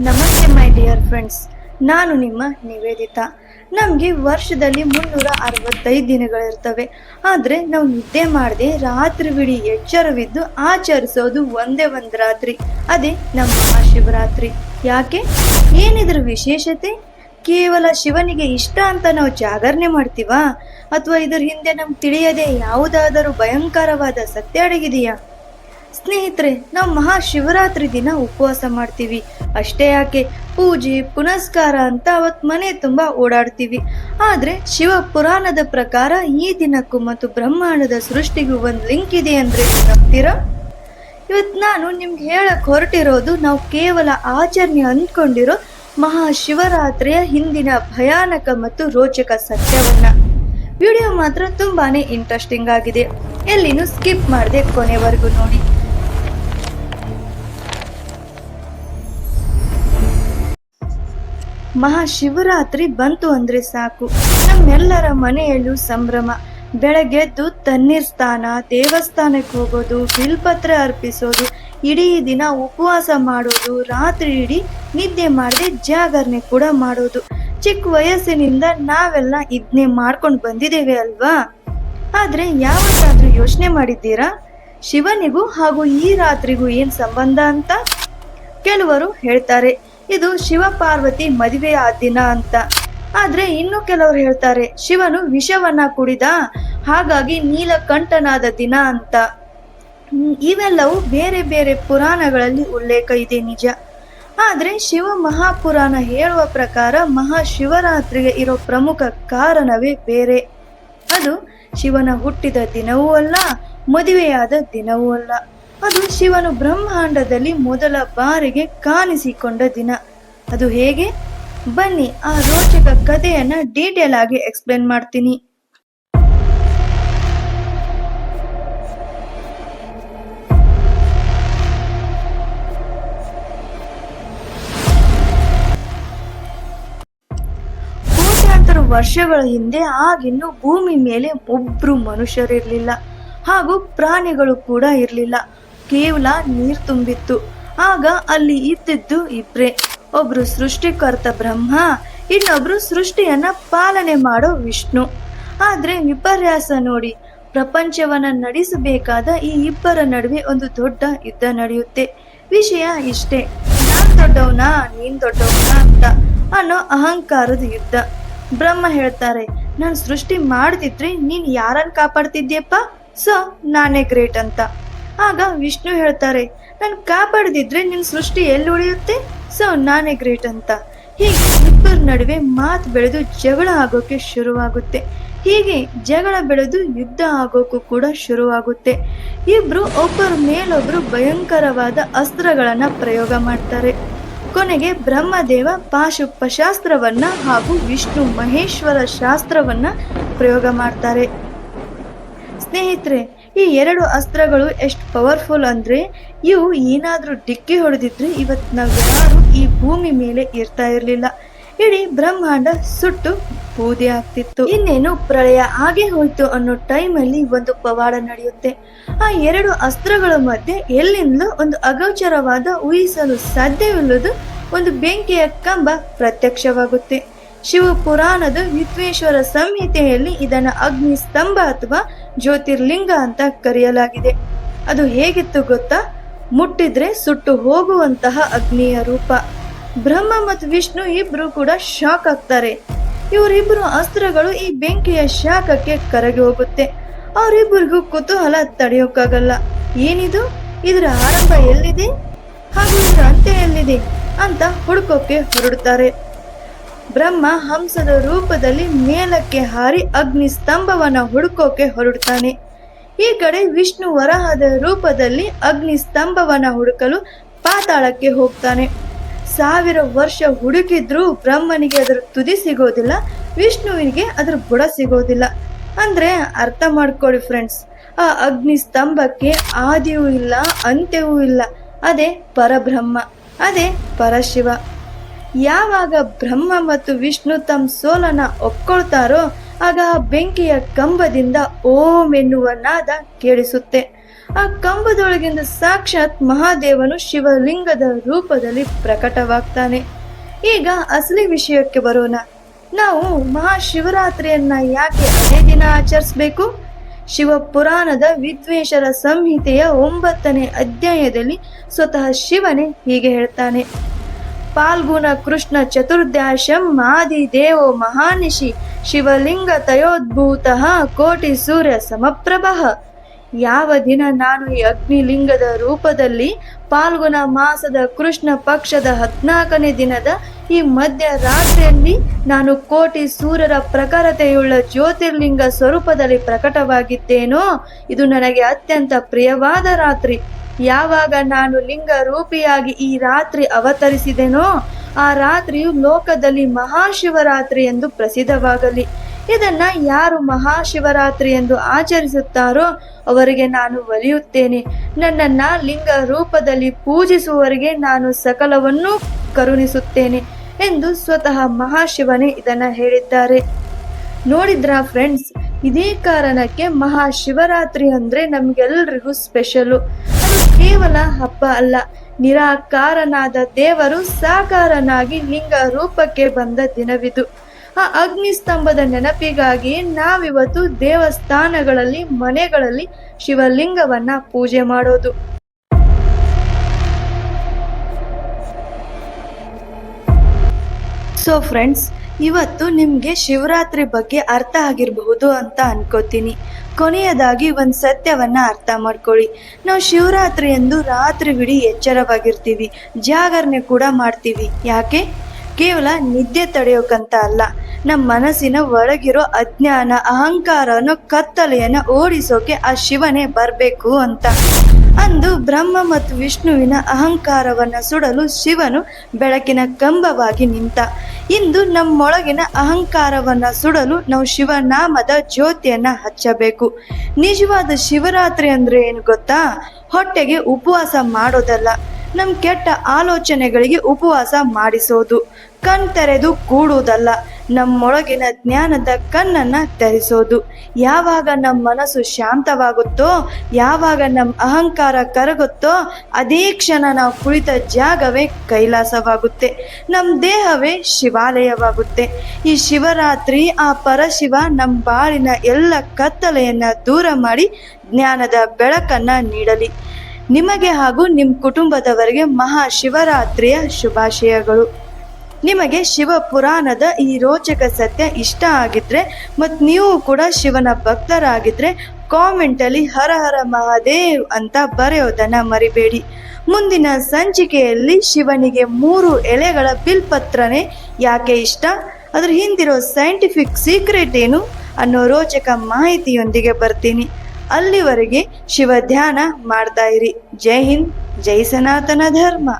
ನಮಸ್ತೆ my dear friends ನಾನು ನಿಮ್ಮ ನಿವೇದಿತಾ. ನಮಗೆ ವರ್ಷದಲ್ಲಿ ಮುನ್ನೂರ ಅರವತ್ತೈದು ದಿನಗಳಿರ್ತವೆ. ಆದರೆ ನಾವು ನಿದ್ದೆ ಮಾಡದೆ ರಾತ್ರಿವಿಡೀ ಎಚ್ಚರವಿದ್ದು ಆಚರಿಸೋದು ಒಂದೇ ಒಂದು ರಾತ್ರಿ. ಅದೇ ನಮ್ಮ ಮಹಾಶಿವರಾತ್ರಿ. ಯಾಕೆ? ಏನಿದ್ರ ವಿಶೇಷತೆ? ಕೇವಲ ಶಿವನಿಗೆ ಇಷ್ಟ ಅಂತ ನಾವು ಜಾಗರಣೆ ಮಾಡ್ತೀವಾ? ಅಥವಾ ಇದರ ಹಿಂದೆ ನಮ್ಗೆ ತಿಳಿಯದೆ ಯಾವುದಾದರೂ ಭಯಂಕರವಾದ ಸತ್ಯ ಅಡಗಿದೆಯಾ? ಸ್ನೇಹಿತರೆ ನಾವು ಮಹಾಶಿವರಾತ್ರಿ ದಿನ ಉಪವಾಸ ಮಾಡ್ತೀವಿ. ಅಷ್ಟೇ ಯಾಕೆ, ಪೂಜೆ, ಪುನಸ್ಕಾರ ಅಂತ ಅವತ್ ಮನೆ ತುಂಬಾ ಓಡಾಡ್ತೀವಿ. ಆದ್ರೆ ಶಿವ ಪುರಾಣದ ಪ್ರಕಾರ ಈ ದಿನಕ್ಕೂ ಮತ್ತು ಬ್ರಹ್ಮಾಂಡದ ಸೃಷ್ಟಿಗೂ ಒಂದು ಲಿಂಕ್ ಇದೆ ಅಂದ್ರೆ ನಂಬ್ತೀರಾ? ಇವತ್ತು ನಾನು ನಿಮ್ಗೆ ಹೇಳಕ್ ಹೊರಟಿರೋದು ನಾವು ಕೇವಲ ಆಚರಣೆ ಅಂದ್ಕೊಂಡಿರೋ ಮಹಾಶಿವರಾತ್ರಿಯ ಹಿಂದಿನ ಭಯಾನಕ ಮತ್ತು ರೋಚಕ ಸತ್ಯವನ್ನ. ವಿಡಿಯೋ ಮಾತ್ರ ತುಂಬಾನೇ ಇಂಟ್ರೆಸ್ಟಿಂಗ್ ಆಗಿದೆ. ಎಲ್ಲಿನೂ ಸ್ಕಿಪ್ ಮಾಡದೆ ಕೊನೆವರೆಗೂ ನೋಡಿ. ಮಹಾಶಿವರಾತ್ರಿ ಬಂತು ಅಂದ್ರೆ ಸಾಕು. ನಮ್ಮೆಲ್ಲರ ಮನೆಯಲ್ಲೂ ಸಂಭ್ರಮ. ಬೆಳಗ್ಗೆದ್ದು ತಣ್ಣೀರ್ ಸ್ಥಾನ ದೇವಸ್ಥಾನಕ್ಕೆ ಹೋಗೋದು ಬಿಲ್ಪತ್ರ ಅರ್ಪಿಸೋದು, ಇಡೀ ದಿನ ಉಪವಾಸ ಮಾಡೋದು, ರಾತ್ರಿ ಇಡೀ ನಿದ್ದೆ ಮಾಡದೆ ಜಾಗರಣೆ ಕೂಡ ಮಾಡೋದು. ಚಿಕ್ಕ ವಯಸ್ಸಿನಿಂದ ನಾವೆಲ್ಲ ಇದನ್ನೇ ಮಾಡ್ಕೊಂಡು ಬಂದಿದ್ದೇವೆ ಅಲ್ವಾ? ಆದ್ರೆ ಯಾವತ್ತಾದ್ರೂ ಯೋಚನೆ ಮಾಡಿದ್ದೀರಾ? ಶಿವನಿಗೂ ಹಾಗೂ ಈ ರಾತ್ರಿಗೂ ಏನ್ ಸಂಬಂಧ ಅಂತ? ಕೆಲವರು ಹೇಳ್ತಾರೆ ಇದು ಶಿವ ಪಾರ್ವತಿ ಮದುವೆಯ ದಿನ ಅಂತ. ಆದ್ರೆ ಇನ್ನು ಕೆಲವರು ಹೇಳ್ತಾರೆ, ಶಿವನು ವಿಷವನ್ನ ಕುಡಿದ ಹಾಗಾಗಿ ನೀಲಕಂಠನಾದ ದಿನ ಅಂತ. ಇವೆಲ್ಲವೂ ಬೇರೆ ಬೇರೆ ಪುರಾಣಗಳಲ್ಲಿ ಉಲ್ಲೇಖ ಇದೆ ನಿಜ. ಆದ್ರೆ ಶಿವ ಮಹಾಪುರಾಣ ಹೇಳುವ ಪ್ರಕಾರ ಮಹಾಶಿವರಾತ್ರಿಗೆ ಇರೋ ಪ್ರಮುಖ ಕಾರಣವೇ ಬೇರೆ. ಅದು ಶಿವನ ಹುಟ್ಟಿದ ದಿನವೂ ಅಲ್ಲ, ಮದುವೆಯಾದ ದಿನವೂ ಅಲ್ಲ. ಅದು ಶಿವನು ಬ್ರಹ್ಮಾಂಡದಲ್ಲಿ ಮೊದಲ ಬಾರಿಗೆ ಕಾಣಿಸಿಕೊಂಡ ದಿನ. ಅದು ಹೇಗೆ? ಬನ್ನಿ, ಆ ರೋಚಕ ಕಥೆಯನ್ನ ಡೀಟೇಲ್ ಆಗಿ ಎಕ್ಸ್ಪ್ಲೇನ್ ಮಾಡ್ತೀನಿ. ಕೋಟ್ಯಾಂತರ ವರ್ಷಗಳ ಹಿಂದೆ ಆಗಿನ್ನು ಭೂಮಿ ಮೇಲೆ ಒಬ್ರು ಮನುಷ್ಯರಿರ್ಲಿಲ್ಲ. ಹಾಗೂ ಪ್ರಾಣಿಗಳು ಕೂಡ ಇರಲಿಲ್ಲ. ಕೇವಲ ನೀರು ತುಂಬಿತ್ತು. ಆಗ ಅಲ್ಲಿ ಇದ್ದಿದ್ದು ಇಬ್ರೇ. ಒಬ್ರು ಸೃಷ್ಟಿಕರ್ತ ಬ್ರಹ್ಮ, ಇನ್ನೊಬ್ರು ಸೃಷ್ಟಿಯನ್ನ ಪಾಲನೆ ಮಾಡೋ ವಿಷ್ಣು. ಆದ್ರೆ ವಿಪರ್ಯಾಸ ನೋಡಿ, ಪ್ರಪಂಚವನ್ನ ನಡೆಸಬೇಕಾದ ಈ ಇಬ್ಬರ ನಡುವೆ ಒಂದು ದೊಡ್ಡ ಯುದ್ಧ ನಡೆಯುತ್ತೆ. ವಿಷಯ ಇಷ್ಟೇ. ನಾನ್ ದೊಡ್ಡವನ, ನೀನ್ ದೊಡ್ಡವನ ಅಂತ ಅನ್ನೋ ಅಹಂಕಾರದ ಯುದ್ಧ. ಬ್ರಹ್ಮ ಹೇಳ್ತಾರೆ, ನಾನು ಸೃಷ್ಟಿ ಮಾಡದಿದ್ರೆ ನೀನ್ ಯಾರನ್ನ ಕಾಪಾಡ್ತಿದ್ಯಪ್ಪ? ಸೊ, ನಾನೇ ಗ್ರೇಟ್ ಅಂತ. ಆಗ ವಿಷ್ಣು ಹೇಳ್ತಾರೆ, ನಾನು ಕಾಪಾಡದಿದ್ರೆ ನಿನ್ ಸೃಷ್ಟಿ ಎಲ್ಲಿ ಉಳಿಯುತ್ತೆ? ಸೊ, ನಾನೇ ಗ್ರೇಟ್ ಅಂತ. ಹೀಗೆ ಇಬ್ಬರ ನಡುವೆ ಮಾತು ಬೆಳೆದು ಜಗಳ ಆಗೋಕೆ ಶುರುವಾಗುತ್ತೆ. ಹೀಗೆ ಜಗಳ ಬೆಳೆದು ಯುದ್ಧ ಆಗೋಕ್ಕೂ ಕೂಡ ಶುರುವಾಗುತ್ತೆ. ಇಬ್ರು, ಒಬ್ಬರ ಮೇಲೊಬ್ರು ಭಯಂಕರವಾದ ಅಸ್ತ್ರಗಳನ್ನ ಪ್ರಯೋಗ ಮಾಡ್ತಾರೆ. ಕೊನೆಗೆ ಬ್ರಹ್ಮದೇವ ಪಾಶುಪ್ಪ ಶಾಸ್ತ್ರವನ್ನ ಹಾಗೂ ವಿಷ್ಣು ಮಹೇಶ್ವರ ಶಾಸ್ತ್ರವನ್ನ ಪ್ರಯೋಗ ಮಾಡ್ತಾರೆ. ಸ್ನೇಹಿತರೆ ಈ ಎರಡು ಅಸ್ತ್ರಗಳು ಎಷ್ಟು ಪವರ್ಫುಲ್ ಅಂದ್ರೆ, ಇವು ಏನಾದರೂ ಡಿಕ್ಕಿ ಹೊಡೆದಿದ್ರೆ ಇವತ್ತು ನಾವು ಯಾರು ಈ ಭೂಮಿ ಮೇಲೆ ಇರ್ತಾ ಇರಲಿಲ್ಲ. ಇಡೀ ಬ್ರಹ್ಮಾಂಡ ಸುಟ್ಟು ಬೂದಿ ಆಗ್ತಿತ್ತು. ಇನ್ನೇನು ಪ್ರಳಯ ಹಾಗೆ ಹೋಯ್ತು ಅನ್ನೋ ಟೈಮಲ್ಲಿ ಒಂದು ಪವಾಡ ನಡೆಯುತ್ತೆ. ಆ ಎರಡು ಅಸ್ತ್ರಗಳ ಮಧ್ಯೆ ಎಲ್ಲಿಂದಲೂ ಒಂದು ಅಗೋಚರವಾದ ಊಹಿಸಲು ಸಾಧ್ಯವಿಲ್ಲದ ಒಂದು ಬೆಂಕಿಯ ಕಂಬ ಪ್ರತ್ಯಕ್ಷವಾಗುತ್ತೆ. ಶಿವ ಪುರಾಣದ ವಿಶ್ವೇಶ್ವರ ಸಂಹಿತೆಯಲ್ಲಿ ಇದನ್ನ ಅಗ್ನಿ ಸ್ತಂಭ ಅಥವಾ ಜ್ಯೋತಿರ್ಲಿಂಗ ಅಂತ ಕರೆಯಲಾಗಿದೆ. ಅದು ಹೇಗಿತ್ತು ಗೊತ್ತಾ? ಮುಟ್ಟಿದ್ರೆ ಸುಟ್ಟು ಹೋಗುವಂತಹ ಅಗ್ನಿಯ ರೂಪ. ಬ್ರಹ್ಮ ಮತ್ತು ವಿಷ್ಣು ಇಬ್ರು ಕೂಡ ಶಾಕ್ ಆಗ್ತಾರೆ. ಇವರಿಬ್ರು ಅಸ್ತ್ರಗಳು ಈ ಬೆಂಕಿಯ ಶಾಖಕ್ಕೆ ಕರಗಿ ಹೋಗುತ್ತೆ. ಅವರಿಬ್ಬರಿಗೂ ಕುತೂಹಲ ತಡೆಯೋಕ್ಕಾಗಲ್ಲ. ಏನಿದು? ಇದರ ಆರಂಭ ಎಲ್ಲಿದೆ? ಹಾಗೂ ಇದರ ಅಂತ್ಯ ಎಲ್ಲಿದೆ? ಅಂತ ಹುಡುಕೋಕೆ ಹೊರಡುತ್ತಾರೆ. ಬ್ರಹ್ಮ ಹಂಸದ ರೂಪದಲ್ಲಿ ಮೇಲಕ್ಕೆ ಹಾರಿ ಅಗ್ನಿ ಸ್ತಂಭವನ್ನ ಹುಡುಕೋಕೆ ಹೊರಡ್ತಾನೆ. ಈ ಕಡೆ ವಿಷ್ಣು ವರಹದ ರೂಪದಲ್ಲಿ ಅಗ್ನಿ ಸ್ತಂಭವನ್ನ ಹುಡುಕಲು ಪಾತಾಳಕ್ಕೆ ಹೋಗ್ತಾನೆ. ಸಾವಿರ ವರ್ಷ ಹುಡುಕಿದ್ರೂ ಬ್ರಹ್ಮನಿಗೆ ಅದರ ತುದಿ ಸಿಗೋದಿಲ್ಲ, ವಿಷ್ಣುವಿಗೆ ಅದರ ಬುಡ ಸಿಗೋದಿಲ್ಲ. ಅಂದ್ರೆ ಅರ್ಥ ಮಾಡ್ಕೊಳ್ಳಿ ಫ್ರೆಂಡ್ಸ್ ಆ ಅಗ್ನಿ ಸ್ತಂಭಕ್ಕೆ ಆದಿಯೂ ಇಲ್ಲ, ಅಂತ್ಯವೂ ಇಲ್ಲ. ಅದೇ ಪರಬ್ರಹ್ಮ, ಅದೇ ಪರಶಿವ. ಯಾವಾಗ ಬ್ರಹ್ಮ ಮತ್ತು ವಿಷ್ಣು ತಮ್ಮ ಸೋಲನ ಒಕ್ಕೊಳ್ತಾರೋ ಆಗ ಬೆಂಕಿಯ ಕಂಬದಿಂದ ಓಂ ಎನ್ನುವ ನಾದ ಕೇಳಿಸುತ್ತೆ. ಆ ಕಂಬದೊಳಗಿಂದ ಸಾಕ್ಷಾತ್ ಮಹಾದೇವನು ಶಿವಲಿಂಗದ ರೂಪದಲ್ಲಿ ಪ್ರಕಟವಾಗ್ತಾನೆ. ಈಗ ಅಸಲಿ ವಿಷಯಕ್ಕೆ ಬರೋಣ. ನಾವು ಮಹಾಶಿವರಾತ್ರಿಯನ್ನ ಯಾಕೆ ಅದೇ ದಿನ ಆಚರಿಸಬೇಕು? ಶಿವ ಪುರಾಣದ ವಿದ್ವೇಷರ ಸಂಹಿತೆಯ ಒಂಬತ್ತನೇ ಅಧ್ಯಾಯದಲ್ಲಿ ಸ್ವತಃ ಶಿವನೇ ಹೀಗೆ ಹೇಳ್ತಾನೆ. ಪಾಲ್ಗುಣ ಕೃಷ್ಣ ಚತುರ್ದ್ಯಾಶಂ ಮಾದಿ ದೇವೋ ಮಹಾನಿಶಿ ಶಿವಲಿಂಗ ತಯೋದ್ಭೂತ ಕೋಟಿ ಸೂರ್ಯ ಸಮಪ್ರಭಃ. ಯಾವ ದಿನ ನಾನು ಈ ಅಗ್ನಿಲಿಂಗದ ರೂಪದಲ್ಲಿ ಪಾಲ್ಗುಣ ಮಾಸದ ಕೃಷ್ಣ ಪಕ್ಷದ ಹದಿನಾಲ್ಕನೇ ದಿನದ ಈ ಮಧ್ಯರಾತ್ರಿಯಲ್ಲಿ ನಾನು ಕೋಟಿ ಸೂರ್ಯರ ಪ್ರಖರತೆಯುಳ್ಳ ಜ್ಯೋತಿರ್ಲಿಂಗ ಸ್ವರೂಪದಲ್ಲಿ ಪ್ರಕಟವಾಗಿದ್ದೇನೋ, ಇದು ನನಗೆ ಅತ್ಯಂತ ಪ್ರಿಯವಾದ ರಾತ್ರಿ. ಯಾವಾಗ ನಾನು ಲಿಂಗ ರೂಪಿಯಾಗಿ ಈ ರಾತ್ರಿ ಅವತರಿಸಿದೆನೋ, ಆ ರಾತ್ರಿಯು ಲೋಕದಲ್ಲಿ ಮಹಾಶಿವರಾತ್ರಿ ಎಂದು ಪ್ರಸಿದ್ಧವಾಗಲಿ. ಇದನ್ನ ಯಾರು ಮಹಾಶಿವರಾತ್ರಿ ಎಂದು ಆಚರಿಸುತ್ತಾರೋ, ಅವರಿಗೆ ನಾನು ಒಲಿಯುತ್ತೇನೆ. ನನ್ನನ್ನ ಲಿಂಗ ರೂಪದಲ್ಲಿ ಪೂಜಿಸುವವರಿಗೆ ನಾನು ಸಕಲವನ್ನೂ ಕರುಣಿಸುತ್ತೇನೆ ಎಂದು ಸ್ವತಃ ಮಹಾಶಿವನೇ ಇದನ್ನ ಹೇಳಿದ್ದಾರೆ. ನೋಡಿದ್ರ ಫ್ರೆಂಡ್ಸ್, ಇದೇ ಕಾರಣಕ್ಕೆ ಮಹಾಶಿವರಾತ್ರಿ ಅಂದ್ರೆ ನಮ್ಗೆಲ್ರಿಗೂ ಸ್ಪೆಷಲು. ಕೇವಲ ಹಬ್ಬ ಅಲ್ಲ. ನಿರಾಕಾರನಾದ ದೇವರು ಸಾಕಾರನಾಗಿ ಲಿಂಗ ರೂಪಕ್ಕೆ ಬಂದ ದಿನವಿದು. ಆ ಅಗ್ನಿ ಸ್ತಂಭದ ನೆನಪಿಗಾಗಿ ನಾವಿವತ್ತು ದೇವಸ್ಥಾನಗಳಲ್ಲಿ, ಮನೆಗಳಲ್ಲಿ ಶಿವಲಿಂಗವನ್ನ ಪೂಜೆ ಮಾಡೋದು. ಸೊ ಫ್ರೆಂಡ್ಸ್ ಇವತ್ತು ನಿಮಗೆ ಶಿವರಾತ್ರಿ ಬಗ್ಗೆ ಅರ್ಥ ಆಗಿರಬಹುದು ಅಂತ ಅನ್ಕೋತೀನಿ. ಕೊನೆಯದಾಗಿ ಒಂದು ಸತ್ಯವನ್ನ ಅರ್ಥ ಮಾಡ್ಕೊಳ್ಳಿ. ನಾವು ಶಿವರಾತ್ರಿ ಎಂದು ರಾತ್ರಿವಿಡೀ ಎಚ್ಚರವಾಗಿರ್ತೀವಿ. ಜಾಗರಣೆ ಕೂಡ ಮಾಡ್ತೀವಿ. ಯಾಕೆ? ಕೇವಲ ನಿದ್ದೆ ತಡೆಯೋಕಂತ ಅಲ್ಲ. ನಮ್ಮ ಮನಸ್ಸಿನ ಒಳಗಿರೋ ಅಜ್ಞಾನ ಅಹಂಕಾರನ ಕತ್ತಲೆಯನ್ನು ಓಡಿಸೋಕೆ ಆ ಶಿವನೇ ಬರಬೇಕು ಅಂತ. ಅಂದು ಬ್ರಹ್ಮ ಮತ್ತು ವಿಷ್ಣುವಿನ ಅಹಂಕಾರವನ್ನ ಸುಡಲು ಶಿವನು ಬೆಳಕಿನ ಕಂಬವಾಗಿ ನಿಂತ. ಇಂದು ನಮ್ಮೊಳಗಿನ ಅಹಂಕಾರವನ್ನ ಸುಡಲು ನಾವು ಶಿವನಾಮದ ಜ್ಯೋತಿಯನ್ನ ಹಚ್ಚಬೇಕು. ನಿಜವಾದ ಶಿವರಾತ್ರಿ ಅಂದ್ರೆ ಏನು ಗೊತ್ತಾ? ಹೊಟ್ಟೆಗೆ ಉಪವಾಸ ಮಾಡೋದಲ್ಲ. ನಮ್ ಕೆಟ್ಟ ಆಲೋಚನೆಗಳಿಗೆ ಉಪವಾಸ ಮಾಡಿಸೋದು. ಕಣ್ ತೆರೆದು ಕೂಡುವುದಲ್ಲ, ನಮ್ಮೊಳಗಿನ ಜ್ಞಾನದ ಕಣ್ಣನ್ನ ತೆರೆಸೋದು. ಯಾವಾಗ ನಮ್ಮ ಮನಸ್ಸು ಶಾಂತವಾಗುತ್ತೋ, ಯಾವಾಗ ನಮ್ಮ ಅಹಂಕಾರ ಕರಗುತ್ತೋ, ಅದೇ ಕ್ಷಣ ನಾವು ಕುಳಿತ ಜಾಗವೇ ಕೈಲಾಸವಾಗುತ್ತೆ. ನಮ್ಮ ದೇಹವೇ ಶಿವಾಲಯವಾಗುತ್ತೆ. ಈ ಶಿವರಾತ್ರಿ, ಆ ಪರಶಿವ ನಮ್ಮ ಬಾಳಿನ ಎಲ್ಲ ಕತ್ತಲೆಯನ್ನ ದೂರ ಮಾಡಿ ಜ್ಞಾನದ ಬೆಳಕನ್ನ ನೀಡಲಿ. ನಿಮಗೆ ಹಾಗೂ ನಿಮ್ಮ ಕುಟುಂಬದವರಿಗೆ ಮಹಾಶಿವರಾತ್ರಿಯ ಶುಭಾಶಯಗಳು. ನಿಮಗೆ ಶಿವ ಪುರಾಣದ ಈ ರೋಚಕ ಸತ್ಯ ಇಷ್ಟ ಆಗಿದ್ರೆ ಮತ್ತು ನೀವು ಕೂಡ ಶಿವನ ಭಕ್ತರಾಗಿದ್ರೆ ಕಾಮೆಂಟಲ್ಲಿ ಹರ ಹರ ಮಹಾದೇವ್ ಅಂತ ಬರೆಯೋದನ್ನ ಮರಿಬೇಡಿ. ಮುಂದಿನ ಸಂಚಿಕೆಯಲ್ಲಿ ಶಿವನಿಗೆ ಮೂರು ಎಲೆಗಳ ಬಿಲ್ಪತ್ರನೇ ಯಾಕೆ ಇಷ್ಟ? ಅದ್ರ ಹಿಂದಿರೋ ಸೈಂಟಿಫಿಕ್ ಸೀಕ್ರೆಟ್ ಏನು ಅನ್ನೋ ರೋಚಕ ಮಾಹಿತಿಯೊಂದಿಗೆ ಬರ್ತೀನಿ. ಅಲ್ಲಿವರೆಗೆ ಶಿವ ಧ್ಯಾನ ಮಾಡ್ತಾ ಇರಿ. ಜೈ ಹಿಂದ್ ಜೈ ಸನಾತನ ಧರ್ಮ.